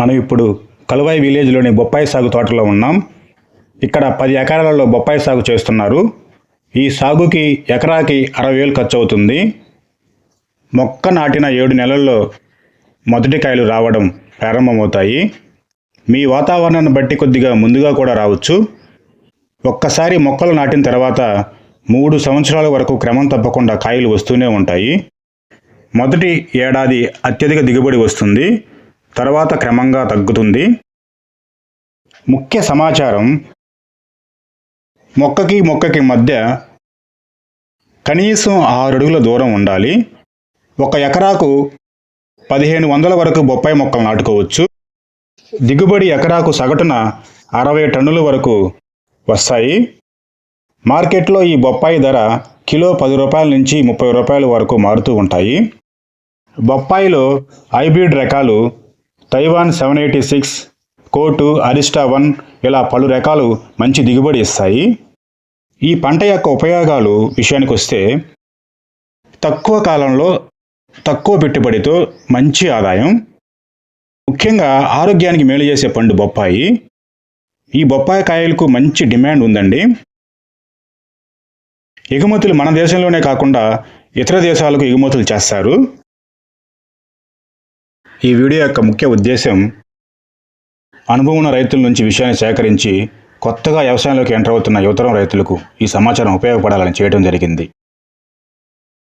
మనం ఇప్పుడు కలువాయి విలేజ్లోని బొప్పాయి సాగు తోటలో ఉన్నాం. ఇక్కడ పది ఎకరాలలో బొప్పాయి సాగు చేస్తున్నారు. ఈ సాగుకి ఎకరాకి అరవై వేలు ఖర్చు అవుతుంది. మొక్క నాటిన ఏడు నెలల్లో మొదటి కాయలు రావడం ప్రారంభమవుతాయి. మీ వాతావరణాన్ని బట్టి కొద్దిగా ముందుగా కూడా రావచ్చు. ఒక్కసారి మొక్కలు నాటిన తర్వాత మూడు సంవత్సరాల వరకు క్రమం తప్పకుండా కాయలు వస్తూనే ఉంటాయి. మొదటి ఏడాది అత్యధిక దిగుబడి వస్తుంది. తర్వాత క్రమంగా తగ్గుతుంది. ముఖ్య సమాచారం మొక్కకి మొక్కకి మధ్య కనీసం ఆరు అడుగుల దూరం ఉండాలి. ఒక ఎకరాకు పదిహేను వందల వరకు బొప్పాయి మొక్కలు నాటుకోవచ్చు. దిగుబడి ఎకరాకు సగటున అరవై టన్నుల వరకు వస్తాయి. మార్కెట్లో ఈ బొప్పాయి ధర కిలో పది రూపాయల నుంచి ముప్పై రూపాయల వరకు మారుతూ ఉంటాయి. బొప్పాయిలో హైబ్రిడ్ రకాలు తైవాన్ సెవెన్ ఎయిటీ సిక్స్ కోటు అరిస్టా వన్ ఇలా పలు రకాలు మంచి దిగుబడి ఇస్తాయి. ఈ పంట యొక్క ఉపయోగాలు విషయానికి వస్తే తక్కువ కాలంలో తక్కువ పెట్టుబడితో మంచి ఆదాయం ముఖ్యంగా ఆరోగ్యానికి మేలు చేసే పండు బొప్పాయి. ఈ బొప్పాయి కాయలకు మంచి డిమాండ్ ఉందండి. ఎగుమతులు మన దేశంలోనే కాకుండా ఇతర దేశాలకు ఎగుమతులు చేస్తారు. ఈ వీడియో యొక్క ముఖ్య ఉద్దేశం అనుభవం ఉన్న రైతుల నుంచి విషయాన్ని సేకరించి కొత్తగా వ్యవసాయంలోకి ఎంటర్ అవుతున్న యువతరం రైతులకు ఈ సమాచారం ఉపయోగపడాలని చేయడం జరిగింది.